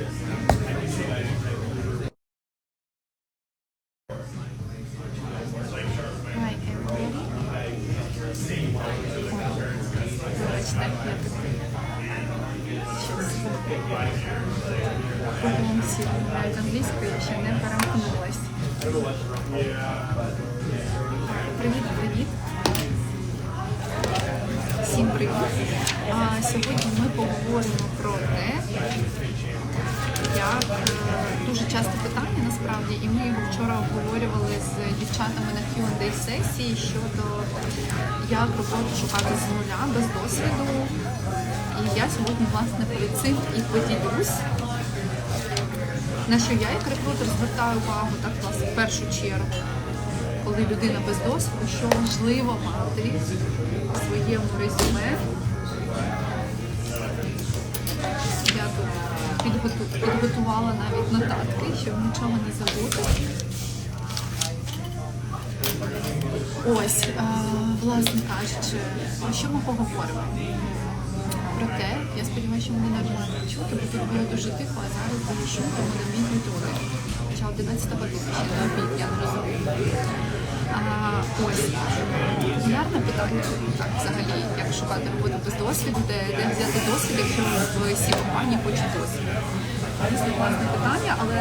Hi, everybody. Бачите, я тут щось кругом всі розмовляють англійською, ще не перемкнулась. Привіт, привіт. Всім привіт. А сьогодні ми поговоримо насправді, і ми вчора обговорювали з дівчатами на Q&A сесії щодо як роботу шукати з нуля без досвіду. І я сьогодні власне перед цим і поділюсь. На що я як рекрутер звертаю увагу так власне в першу чергу, коли людина без досвіду, що важливо мати в своєму резюме. Підготувала навіть нотатки, щоб нічого не забути. Ось, е, власне кажучи, про що ми поговоримо? Проте, я сподіваюся, що мене нормально чути, бо тут було дуже тихо, а зараз дуже шумно, буде мій люди. Хоча 11 година ще не обід, я не розумію. Ось, популярне питання, взагалі, як шукати роботу без досвіду, де, де взяти досвід, якщо в всі компанії хочуть досвід. Це класне питання, але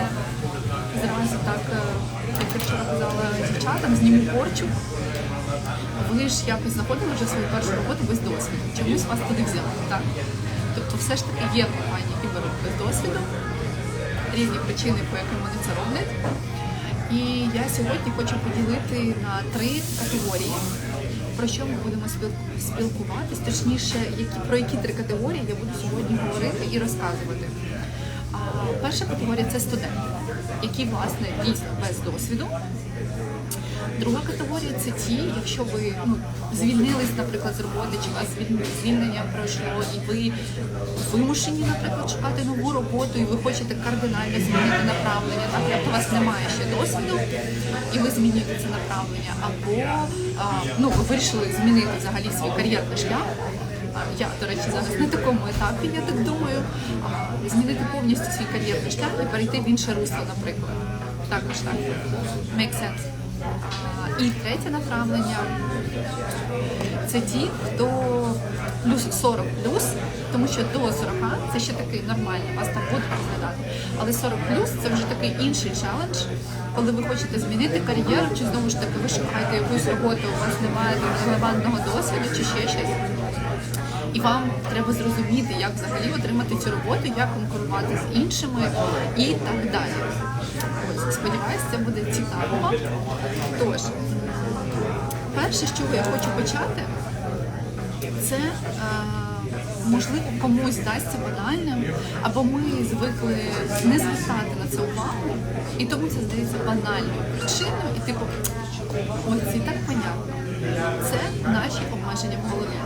зразу так, е, як я вчора казала дівчатам, зніму порчу. Ви ж якось знаходили вже свою першу роботу без досвіду. Чомусь вас туди взяли, так? Тобто все ж таки є компанії, які беруть без досвіду, різні причини, по яким вони це роблять. І я сьогодні хочу поділити на три категорії, про що ми будемо спіл- спілкуватись, точніше, які, про які три категорії я буду сьогодні говорити і розказувати. Перша категорія це студенти, які власне дійсно без досвіду. Друга категорія це ті, якщо ви ну, звільнились, наприклад, з роботи, чи вас звільнення пройшло, і ви вимушені, наприклад, шукати нову роботу, і ви хочете кардинально змінити направлення, так як у вас немає ще досвіду, і ви змінюєте це направлення, або а, ну, ви вирішили змінити взагалі свій кар'єрний шлях. Я, до речі, зараз на такому етапі, я так думаю, змінити повністю свій кар'єрний шлях і перейти в інше русло, наприклад. Також так. Make sense. І третє направлення це ті, хто плюс 40 плюс, тому що до 40 це ще такий нормальний, вас там будуть розглядати. Але 40 плюс це вже такий інший челендж, коли ви хочете змінити кар'єру, чи знову ж таки ви шукаєте якусь роботу, у вас немає релевантного досвіду чи ще щось. І вам треба зрозуміти, як взагалі отримати цю роботу, як конкурувати з іншими і так далі. Ось, сподіваюся, це буде цікаво. Тож, перше, з чого я хочу почати, це е, можливо комусь здасться банальним, або ми звикли не звертати на це увагу, і тому це здається банальною причиною, і типу, ось і так понятно. Це наші обмеження в голові.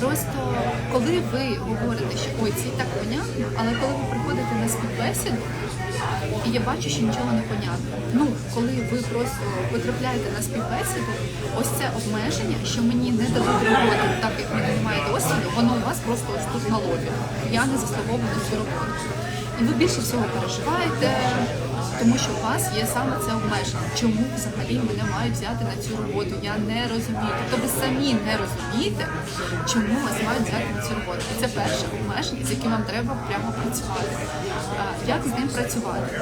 Просто коли ви говорите, що ой, це так понятно, але коли ви приходите на співбесіду, і я бачу, що нічого не понятно. Ну, коли ви просто потрапляєте на співбесіду, ось це обмеження, що мені не дадуть роботу, так як в мене немає досвіду, воно у вас просто ось тут на лобі. Я не заслуговую цю роботу. І ви більше всього переживаєте, тому що у вас є саме це обмеження. Чому взагалі мене мають взяти на цю роботу? Я не розумію. Тобто ви самі не розумієте, чому вас мають взяти на цю роботу. І це перше обмеження, з яким вам треба прямо працювати. Як з ним працювати?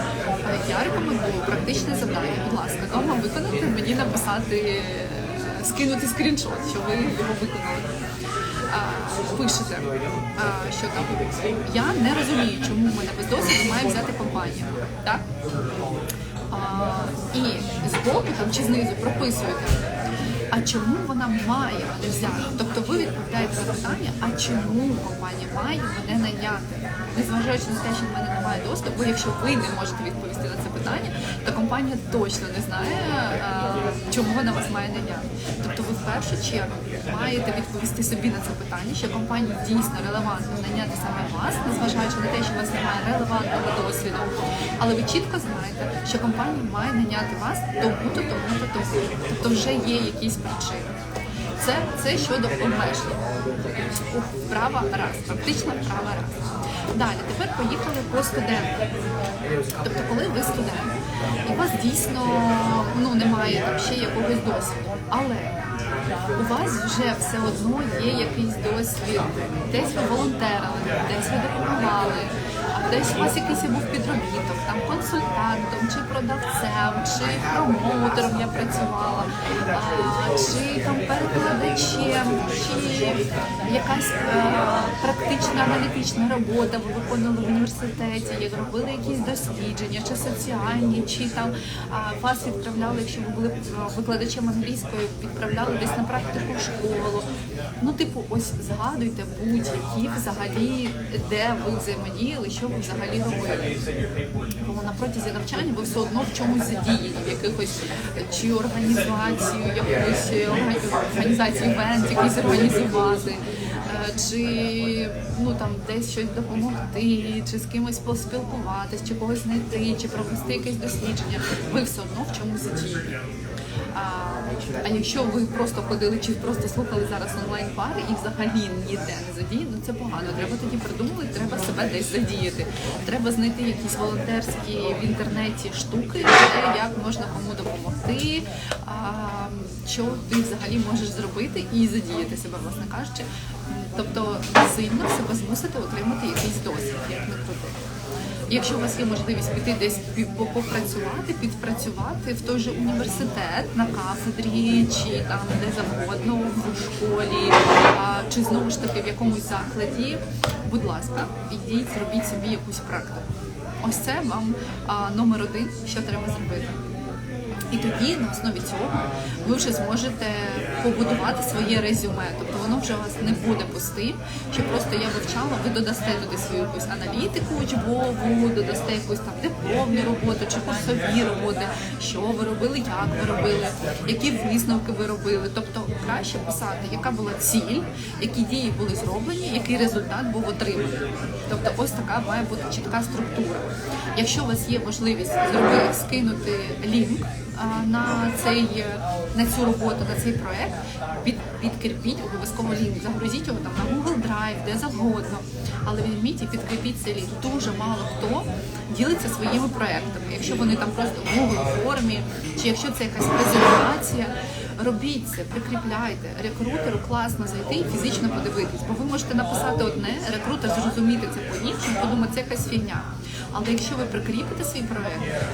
Я рекомендую практичне завдання. Будь ласка, вдома виконати, мені написати, е, скинути скріншот, що ви його виконали пишете, а, що там я не розумію, чому мене без досвіду має взяти компанія. Так? І збоку там чи знизу прописуєте. А чому вона має мене взяти? Тобто ви відповідаєте на питання, а чому компанія має мене найняти? Незважаючи на те, що в мене немає досвіду, бо якщо ви не можете відповісти на це питання, компанія точно не знає, а, чому вона вас має найняти. Тобто ви в першу чергу маєте відповісти собі на це питання, що компанії дійсно релевантно найняти саме вас, незважаючи на те, що у вас немає релевантного досвіду. Але ви чітко знаєте, що компанія має найняти вас тому-то, тому-то, тому. Тобто вже є якісь причини. Це, це щодо обмежень. Ух, Вправа раз, практична вправа раз. Далі, тепер поїхали по студентам. Тобто, коли ви студент, у вас дійсно ну, немає там ще якогось досвіду, але у вас вже все одно є якийсь досвід, десь ви волонтерили, десь ви допомагали, десь у вас якийсь був підробіток, там консультантом, чи продавцем, чи промоутером я працювала, чи там перекладачем, чи якась е, практична аналітична робота ви виконували в університеті, як робили якісь дослідження, чи соціальні, чи там вас відправляли, якщо ви були е, викладачем англійської, відправляли десь на практику в школу. Ну, типу, ось згадуйте будь-які взагалі, де ви взаємодіяли, що ви взагалі робили. Бо на протязі навчання ви все одно в чомусь задіяні, в якихось чи організацію, якусь е, організацію івент, якийсь організувати. е, Чи ну там десь щось допомогти, чи з кимось поспілкуватись, чи когось знайти, чи провести якесь дослідження, ви все одно в чомусь задіяні. А, якщо ви просто ходили чи просто слухали зараз онлайн пари і взагалі ніде не задіяні, ну це погано. Треба тоді придумати, треба себе десь задіяти. Треба знайти якісь волонтерські в інтернеті штуки, де як можна кому допомогти, що ти взагалі можеш зробити і задіяти себе, власне кажучи. Тобто сильно себе змусити отримати якийсь досвід, як не крути. Якщо у вас є можливість піти десь попрацювати, підпрацювати в той же університет на кафедрі, чи там де завгодно в школі, чи знову ж таки в якомусь закладі, будь ласка, ідіть, зробіть собі якусь практику. Ось це вам номер один, що треба зробити. І тоді на основі цього ви вже зможете побудувати своє резюме. Тобто воно вже у вас не буде пустим, що просто я вивчала, ви додасте туди свою якусь аналітику учбову, додасте якусь там дипломні роботи чи курсові роботи, що ви робили, як ви робили, які висновки ви робили. Тобто краще писати, яка була ціль, які дії були зроблені, який результат був отриманий. Тобто, ось така має бути чітка структура. Якщо у вас є можливість зробити скинути лінк на цей на цю роботу, на цей проект, під, підкріпіть обов'язково лінк, загрузіть його там на Google Drive, де завгодно. Але візьміть і підкріпіть цей лінк. Дуже мало хто ділиться своїми проектами. Якщо вони там просто в Google формі, чи якщо це якась презентація. Робіть це, прикріпляйте. Рекрутеру класно зайти і фізично подивитись, бо ви можете написати одне, рекрутер зрозуміти це по-іншому, подумати, це якась фігня. Але якщо ви прикріпите свій проект,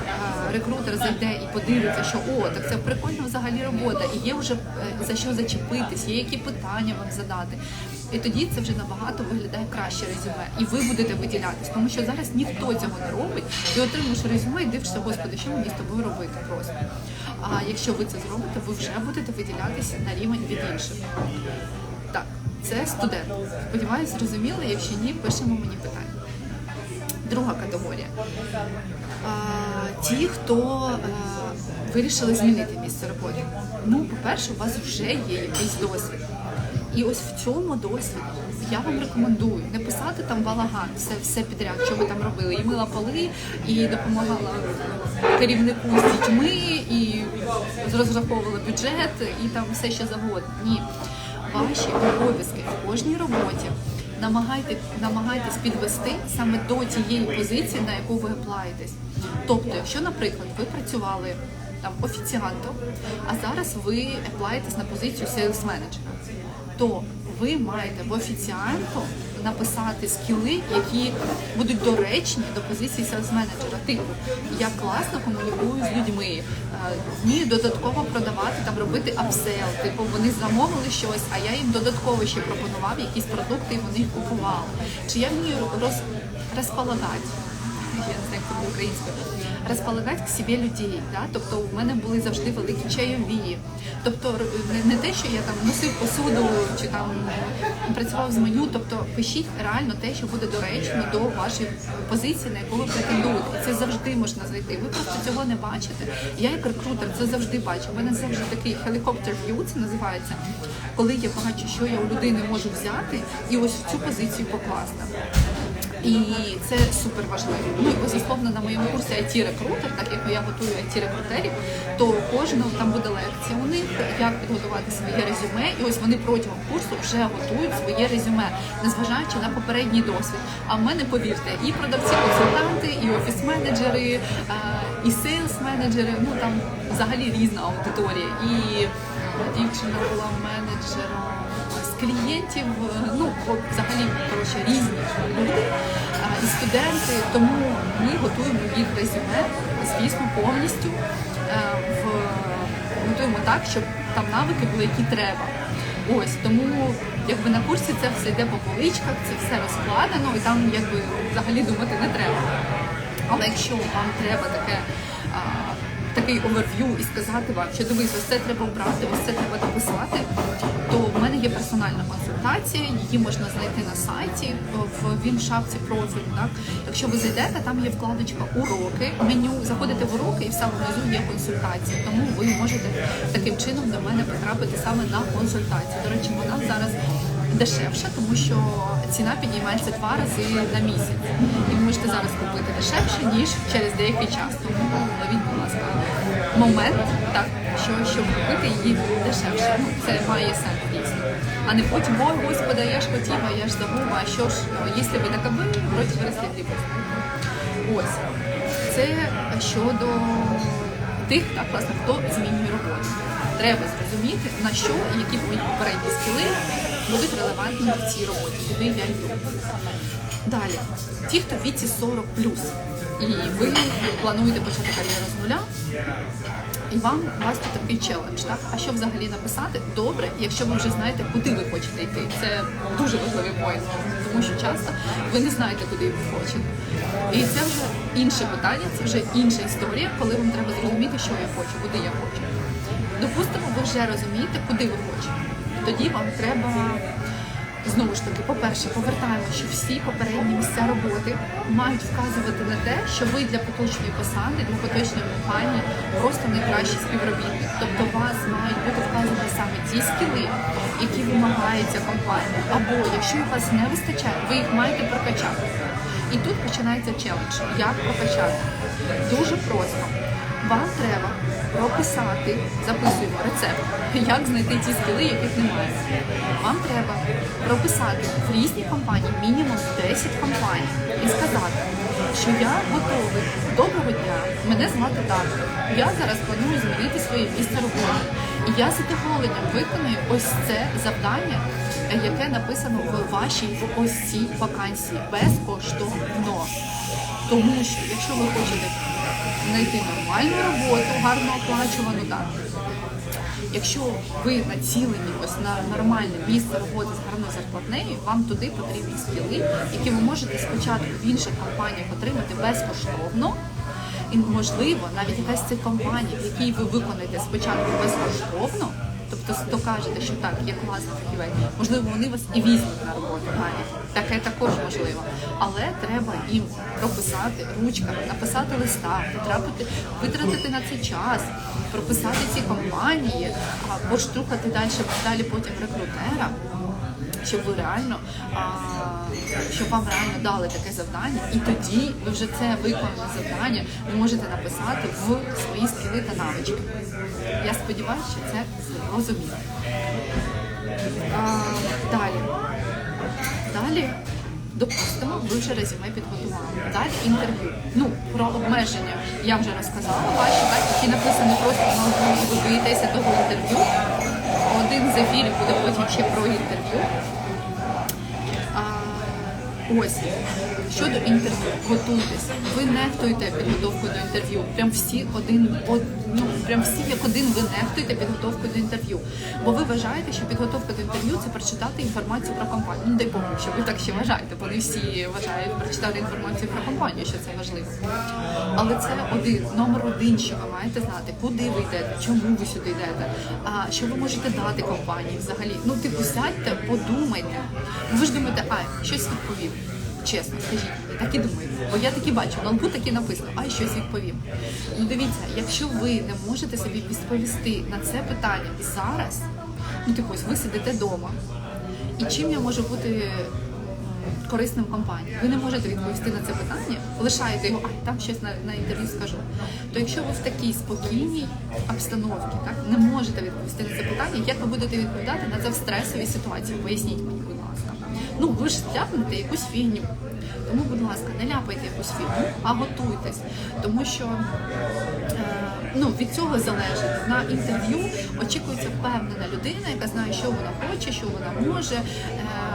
рекрутер зайде і подивиться, що о, так це прикольна взагалі робота, і є вже е, за що зачепитись, є які питання вам задати. І тоді це вже набагато виглядає краще резюме, і ви будете виділятись, тому що зараз ніхто цього не робить. Ти отримуєш резюме і дивишся, господи, що мені з тобою робити просто. А якщо ви це зробите, ви вже будете виділятися на рівень від інших. Так, це студент. Сподіваюсь, зрозуміли. Якщо ні, пишемо мені питання. Друга категорія. А, ті, хто е, вирішили змінити місце роботи. Ну, по-перше, у вас вже є якийсь досвід. І ось в цьому досвіді я вам рекомендую не писати там балаган, все, все підряд, що ви там робили. І мила поли, і допомагала керівнику з дітьми, і розраховувала бюджет, і там все що завгодно. Ні. Ваші обов'язки в кожній роботі намагайте, намагайтесь підвести саме до тієї позиції, на яку ви аплаєтесь. Тобто, якщо, наприклад, ви працювали там офіціантом, а зараз ви аплаєтесь на позицію sales менеджера, то ви маєте в офіціанту написати скіли, які будуть доречні до позиції sales менеджера. Типу, я класно комунікую з людьми, е, вмію додатково продавати, там робити апсейл. Типу, вони замовили щось, а я їм додатково ще пропонував якісь продукти, і вони їх купували. Чи я вмію роз, розполагати? я не знаю, як це українською, розполагати к собі людей. Да? Тобто у мене були завжди великі чайові. Тобто не, не те, що я там носив посуду чи там працював з меню, тобто пишіть реально те, що буде доречно до вашої позиції, на яку ви претендуєте. Це завжди можна знайти. Ви просто цього не бачите. Я як рекрутер це завжди бачу. У мене завжди такий helicopter view, це називається, коли я бачу, що я у людини можу взяти, і ось в цю позицію покласти. І це супер важливо. Ну і безусловно на моєму курсі it рекрутер так як я готую it рекрутерів то кожного там буде лекція у них, як підготувати своє резюме. І ось вони протягом курсу вже готують своє резюме, незважаючи на попередній досвід. А в мене, повірте, і продавці-консультанти, і офіс-менеджери, і сейлс-менеджери. Ну там взагалі різна аудиторія. І дівчина була менеджером клієнтів, е, ну взагалі коротше різні люди і студенти. Тому ми готуємо їх резюме, звісно, повністю е, в готуємо так, щоб там навики були, які треба. Ось тому, якби на курсі це все йде по поличках, це все розкладено, і там якби взагалі думати не треба. Але якщо вам треба таке. Такий оверв'ю і сказати вам, що дивись, ось це треба обрати, ось це треба дописати, то в мене є персональна консультація, її можна знайти на сайті в він шапці профілю. Так? Якщо ви зайдете, там є вкладочка уроки, меню, заходите в уроки і в самому низу є консультація. Тому ви можете таким чином до мене потрапити саме на консультацію. До речі, вона зараз дешевша, тому що ціна піднімається два рази на місяць. І ви можете зараз купити дешевше, ніж через деякий час. Тому ловіть, будь ласка, момент, так, що щоб купити її дешевше. Ну, це має сенс дійсно. А не потім, ой, господи, я ж хотіла, я ж забула, а що ж, якщо ви на КБ, вроді виросли хліба. Ось. Це щодо тих, так, власне, хто змінює роботу. Треба зрозуміти, на що і які мої попередні скіли будуть релевантні в цій роботі, куди я йду. Далі, ті, хто в віці 40 і ви плануєте почати кар'єру з нуля, і вам у вас тут такий челендж, так? А що взагалі написати? Добре, якщо ви вже знаєте, куди ви хочете йти. Це дуже важливий поінт, тому що часто ви не знаєте, куди ви хочете. І це вже інше питання, це вже інша історія, коли вам треба зрозуміти, що я хочу, куди я хочу. Допустимо, ви вже розумієте, куди ви хочете. Тоді вам треба знову ж таки, по-перше, повертаємо, що всі попередні місця роботи мають вказувати на те, що ви для поточної посади, для поточної компанії просто найкращий співробітник. Тобто вас мають бути вказані саме ті скіли, які вимагає ця компанія. Або якщо у вас не вистачає, ви їх маєте прокачати. І тут починається челендж. Як прокачати? Дуже просто. Вам треба прописати, записуємо рецепт, як знайти ті скіли, яких немає. Вам треба прописати в різні компанії мінімум 10 компаній і сказати, що я готовий. Доброго дня, мене звати так. Я зараз планую змінити своє місце роботи. І я з задоволенням виконую ось це завдання, яке написано в вашій ось цій вакансії безкоштовно. Тому що якщо ви хочете знайти нормальну роботу, гарно оплачувану, так. Якщо ви націлені ось на нормальне місце роботи з гарною зарплатнею, вам туди потрібні скіли, які ви можете спочатку в інших компаніях отримати безкоштовно. І можливо, навіть якась цих компаній, в якій ви виконаєте спочатку безкоштовно, тобто докажете, що так, є класний фахівець, можливо, вони вас і візьмуть на роботу навіть. Таке також можливо. Але треба їм прописати ручками, написати листа, потрапити, витратити на це час, прописати ці компанії, поштукати далі, далі потім рекрутера. Щоб ви реально, а, щоб вам реально дали таке завдання, і тоді ви вже це виконане завдання ви можете написати в свої скіли та навички. Я сподіваюся, що це зрозуміло. Далі. Далі, допустимо, ви вже резюме підготували. Далі інтерв'ю. Ну, про обмеження я вже розказала ваші, так, які написані просто одну, ви боїтеся того інтерв'ю. Один з ефірів буде потім ще про інтерв'ю. А, ось. Щодо інтерв'ю, готуйтесь. Ви нехтуєте підготовкою до інтерв'ю. Прям всі один, од, ну, прям всі як один ви нехтуєте підготовкою до інтерв'ю. Бо ви вважаєте, що підготовка до інтерв'ю це прочитати інформацію про компанію. Ну дай Богу, що ви так ще вважаєте, бо не всі вважають прочитати інформацію про компанію, що це важливо. Але це один, номер один, що ви маєте знати, куди ви йдете, чому ви сюди йдете, а що ви можете дати компанії взагалі. Ну, типу, сядьте, подумайте. Ви ж думаєте, а щось відповів. Чесно, скажіть так і думаєте. Бо я такі бачу, на лбу такі написано, а щось відповім. Ну дивіться, якщо ви не можете собі відповісти на це питання зараз, ну типу, ви сидите вдома. І чим я можу бути корисним компанії. Ви не можете відповісти на це питання, лишаєте його, а там щось на, на інтерв'ю скажу. То якщо ви в такій спокійній обстановці, так не можете відповісти на це питання, як ви будете відповідати на це в стресовій ситуації? Поясніть мені. Ну ви ж ляпнете якусь фігню. Тому, будь ласка, не ляпайте якусь фігню, а готуйтесь, тому що е, ну, від цього залежить. На інтерв'ю очікується впевнена людина, яка знає, що вона хоче, що вона може, е,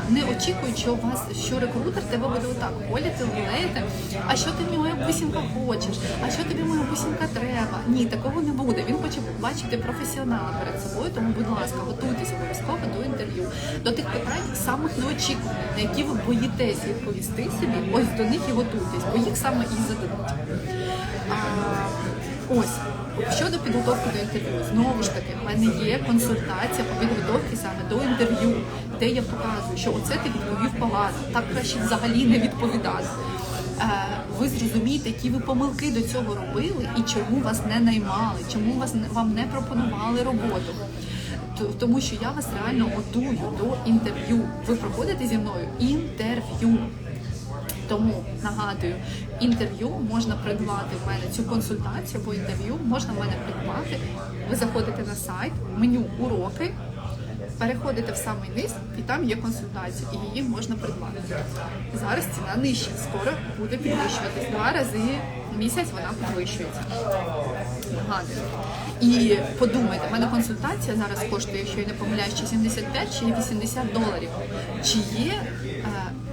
не очікують, що у вас що рекрутер тебе буде отак поляти, лелеяти. А що ти моя бусінка хочеш? А що тобі моя бусінка треба? Ні, такого не буде. Він хоче бачити професіонала перед собою. Тому, будь ласка, готуйтесь обов'язково до інтерв'ю, до тих питань самих неочікуваних, на які ви боїтесь відповісти собі. Ось до них і готуйтесь, бо їх саме і зададуть. Ось. Щодо підготовки до інтерв'ю, знову ж таки, в мене є консультація по підготовці саме до інтерв'ю, де я показую, що оце ти відповів погано, так краще взагалі не відповідати. Е, Ви зрозумієте, які ви помилки до цього робили і чому вас не наймали, чому вас вам не пропонували роботу. Тому що я вас реально готую до інтерв'ю. Ви проходите зі мною інтерв'ю. Тому нагадую, інтерв'ю можна придбати в мене цю консультацію або інтерв'ю можна в мене придбати. Ви заходите на сайт, меню уроки, переходите в самий низ, і там є консультація, і її можна придбати. Зараз ціна нижча, скоро буде підвищуватись. Два рази в місяць вона підвищується. Нагадую. І подумайте, в мене консультація зараз коштує, якщо я не помиляюсь, чи 75, чи 80 доларів. Чи є е,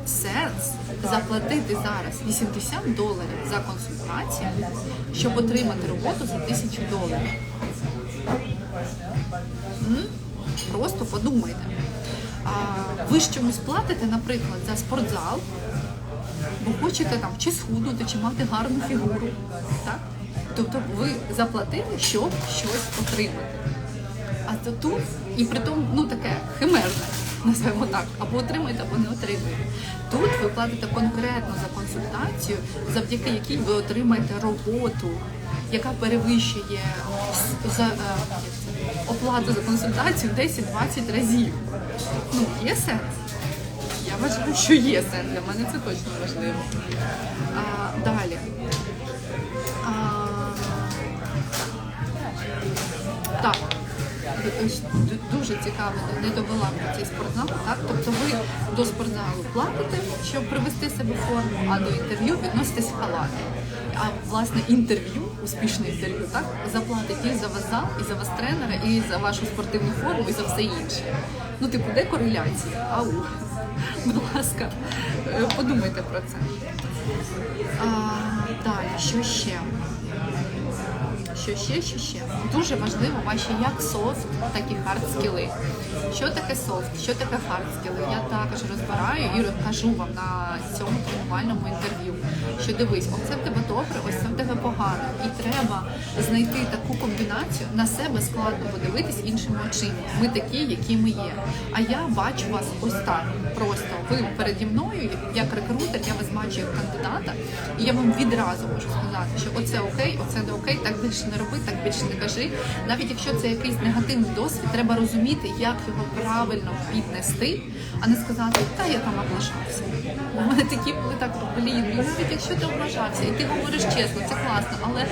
сенс заплатити зараз 80 доларів за консультацію, щоб отримати роботу за 1000 доларів? М? Просто подумайте. А, ви ж чомусь платите, наприклад, за спортзал, бо хочете там чи схуднути, чи мати гарну фігуру. Так? Тобто ви заплатили, щоб щось отримати. А то тут, і при тому, ну таке химерне, називаємо так, або отримуєте, або не отримуєте. Тут ви платите конкретно за консультацію, завдяки якій ви отримаєте роботу, яка перевищує с- за, е, оплату за консультацію 10-20 разів. Ну, є сенс? Я вважаю, що є сенс. Для мене це точно важливо. А, далі. А, так. Дуже цікаво, не довела про цей спортзал. Так? Тобто ви до спортзалу платите, щоб привести себе в форму, а до інтерв'ю відноситесь халатно. А власне інтерв'ю, успішне інтерв'ю, так заплатить і за вас зал, і за вас тренера, і за вашу спортивну форму, і за все інше. Ну, типу, де кореляція? Ау. Будь ласка, е, подумайте про це. А, далі, що ще? Що ще, що ще? Дуже важливо ваші як софт, так і хард. Що таке софт, що таке хард? Я також розбираю і розкажу вам на цьому тренувальному інтерв'ю. Що дивись, оце в тебе добре, ось це в тебе погано. І треба знайти таку комбінацію на себе складно подивитись іншими очима. Ми такі, які ми є. А я бачу вас ось так. Просто ви переді мною, як рекрутер, я вас бачу як кандидата, і я вам відразу можу сказати, що оце окей, оце не окей, так більше не роби, так більше не кажи. Навіть якщо це якийсь негативний досвід, треба розуміти, як його правильно піднести, а не сказати, та я там облажався. У мене такі були так, блін, ну навіть якщо ти облажався, і ти говориш чесно, це класно, але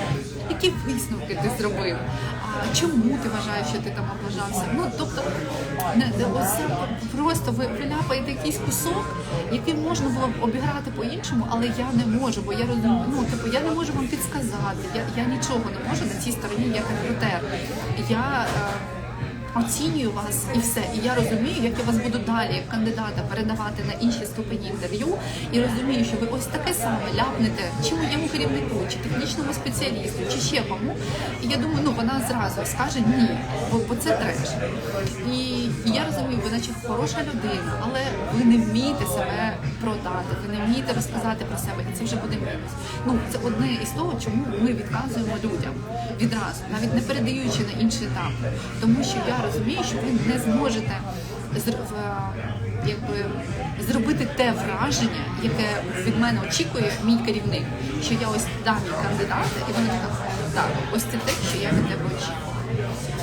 які висновки ти зробив? Чому ти вважаєш, що ти там облажався? Ну тобто, не просто ви виляпаєте якийсь кусок, який можна було б обіграти по-іншому, але я не можу, бо я розумію, ну типу, я не можу вам підсказати. Я, я нічого не можу на цій стороні як рекрутер. Я е, оцінюю вас і все. І я розумію, як я вас буду далі, як кандидата, передавати на інші ступені інтерв'ю, і розумію, що ви ось таке саме ляпнете чи моєму керівнику, чи технічному спеціалісту, чи ще кому. І я думаю, ну вона зразу скаже ні, бо, бо це треш. І, і я розумію, ви наче хороша людина, але ви не вмієте себе продати, ви не вмієте розказати про себе, і це вже буде мінус. Ну це одне із того, чому ми відказуємо людям відразу, навіть не передаючи на інший етап. Тому що я розумію, що ви не зможете якби, зробити те враження, яке від мене очікує мій керівник, що я ось дам їй кандидата, і вона така, так, ось це те, що я від тебе очікую.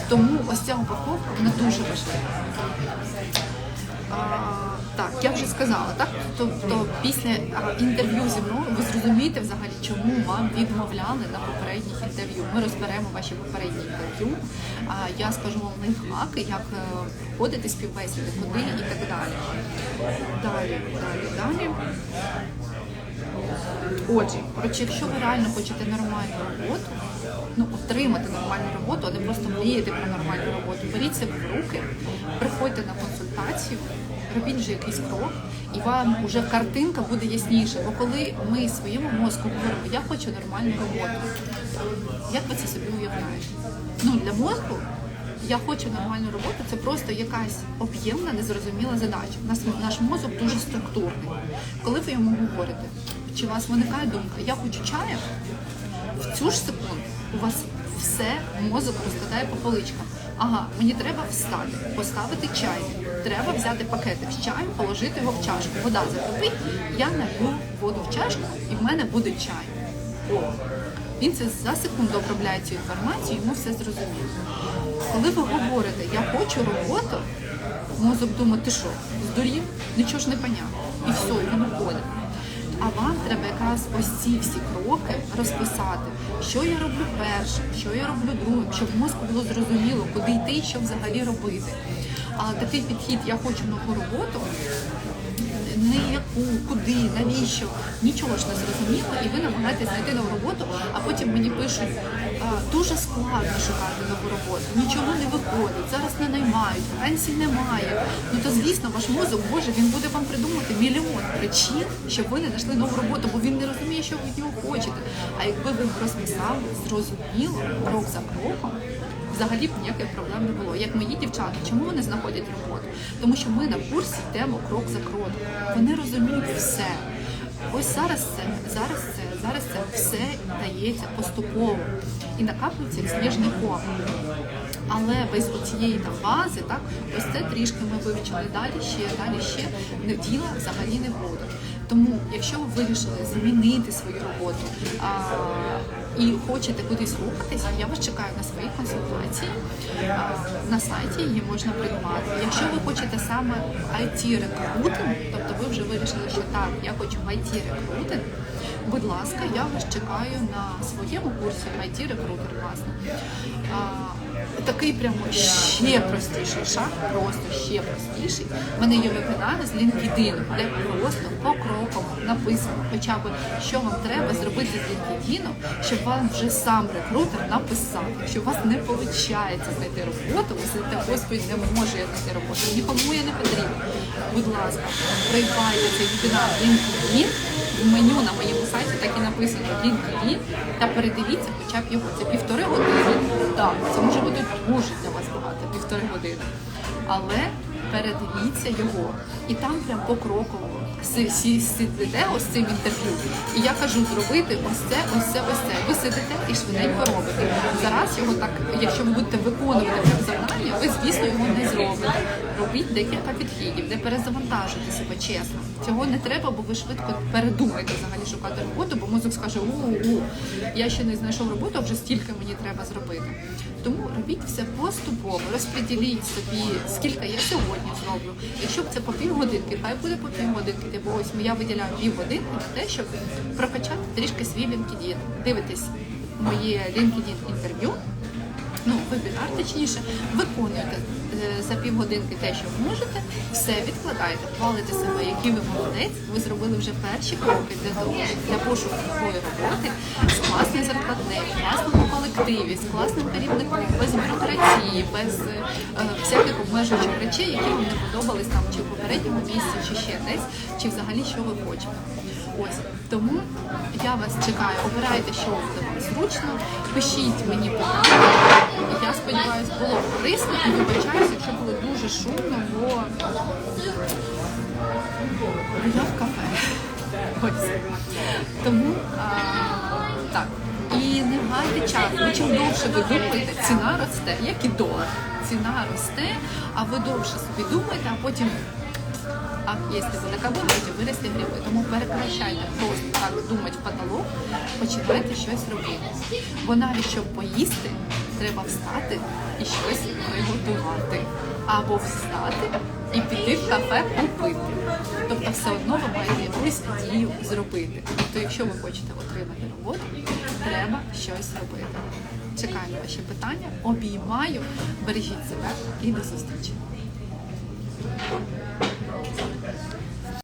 Тому ось ця упаковка вона дуже важлива. Так, я вже сказала, так? Тобто після інтерв'ю зі мною ви зрозумієте взагалі, чому вам відмовляли на попередніх інтерв'ю. Ми розберемо ваші попередні інтерв'ю. Я скажу вам лайфхаки, як е, входити співбесіди, куди і так далі. Далі, далі, далі. Отже, коротше, якщо ви реально хочете нормальну роботу, ну отримати нормальну роботу, а не просто мріяти про нормальну роботу, беріть себе в руки, приходьте на консультацію, робіть вже якийсь крок, і вам вже картинка буде ясніша. Бо коли ми своєму мозку говоримо, я хочу нормальну роботу, як ви це собі уявляєте? Ну для мозку. Я хочу нормальну роботу, це просто якась об'ємна, незрозуміла задача. Наш, наш мозок дуже структурний. Коли ви йому говорите, чи у вас виникає думка, я хочу чаю, в цю ж секунду у вас все мозок розкладає по поличкам. Ага, мені треба встати, поставити чай. Треба взяти пакетик з чаєм, положити його в чашку. Вода закипить, я налью воду в чашку і в мене буде чай. О, він це за секунду обробляє цю інформацію, йому все зрозуміло. Коли ви говорите, я хочу роботу, мозок думає, ти що, здурів? Нічого ж не понятно. І все, і він уходить. А вам треба якраз ось ці всі кроки розписати, що я роблю першим, що я роблю другим, щоб мозку було зрозуміло, куди йти і що взагалі робити. А такий підхід, я хочу нову роботу, не яку, куди, навіщо, нічого ж не зрозуміло, і ви намагаєтесь знайти нову роботу, а потім мені пишуть, дуже складно шукати нову роботу, нічого не виходить, зараз не наймають, пенсій немає. Ну то звісно, ваш мозок, боже, він буде вам придумувати мільйон причин, щоб ви не знайшли нову роботу, бо він не розуміє, що ви нього хочете. А якби ви розписали зрозуміло, крок за кроком, взагалі б ніяких проблем не було. Як мої дівчата, чому вони знаходять роботу? Тому що ми на курсі йдемо крок за кроком. Вони розуміють все. Ось зараз це, зараз це, зараз це все дається поступово і накаплюється як сніжний ком. Але без цієї там бази, так, ось це трішки ми вивчили далі ще, далі ще не діла взагалі не буде. Тому, якщо ви вирішили змінити свою роботу а, і хочете кудись рухатись, я вас чекаю на свої консультації. На сайті її можна приймати. Якщо ви хочете саме it рекрутинг тобто ви вже вирішили, що так, я хочу it рекрутинг будь ласка, я вас чекаю на своєму курсі it рекрутер власне. Такий прямо ще простіший шаг, просто ще простіший. Мене є вебінар з LinkedIn, де просто покроково написано, хоча б що вам треба зробити з LinkedIn, щоб вам вже сам рекрутер написав. Якщо у вас не виходить знайти роботу, ви сидите, господи, не можу я знайти роботу, нікому я не потрібна. Будь ласка, придбайте цей вебінар LinkedIn. Меню на моєму сайті так і написано LinkedIn та передивіться хоча б його. Це півтори години. Так, це може бути дуже для вас багато, півтори години. Але передивіться його. І там прям покроково си- сидите ось цим інтерв'ю. І я кажу зробити ось це, ось це, ось це. Ви сидите і швиденько робите. Зараз його так, якщо ви будете виконувати прям завдання, ви звісно його не зробите. Робіть декілька підхідів, не перезавантажуйте себе чесно. Цього не треба, бо ви швидко передумаєте взагалі шукати роботу, бо мозок скаже, у-у, я ще не знайшов роботу, вже стільки мені треба зробити. Тому робіть все поступово, розподіліть собі, скільки я сьогодні зроблю. Якщо б це по півгодинки, хай буде по півгодинки, бо ось я виділяю півгодинки на те, щоб прокачати трішки свій LinkedIn. Дивитись моє LinkedIn інтерв'ю, ну, вебінар точніше, виконуєте за півгодинки те, що можете, все відкладаєте, хвалите себе, який ви молодець, ви зробили вже перші кроки для того, для пошуку нової роботи з класною зарплатнею, в класному колективі, з класним керівником, без бюрократії, без е, всяких обмежуючих речей, які вам не подобались там чи в попередньому місці, чи ще десь, чи взагалі що ви хочете. Ось тому я вас чекаю. Обирайте, що буде вам зручно. Пишіть мені питання. Я сподіваюся, було корисно і вибачаюся, якщо було дуже шумно, бо я в кафе. Ось. Тому а, так. І не гайте час, бо чим довше ви думаєте, ціна росте, як і долар. Ціна росте, а ви довше собі думаєте, а потім ах, якщо ви на кого будете вирости гриби. Тому перекращайте просто так думати в потолок, починайте щось робити. Бо навіть щоб поїсти, треба встати і щось приготувати. Або встати і піти в кафе купити. Тобто все одно ви маєте якусь дію зробити. Тобто, якщо ви хочете отримати роботу, треба щось робити. Чекаю на ваші питання, обіймаю, бережіть себе і до зустрічі.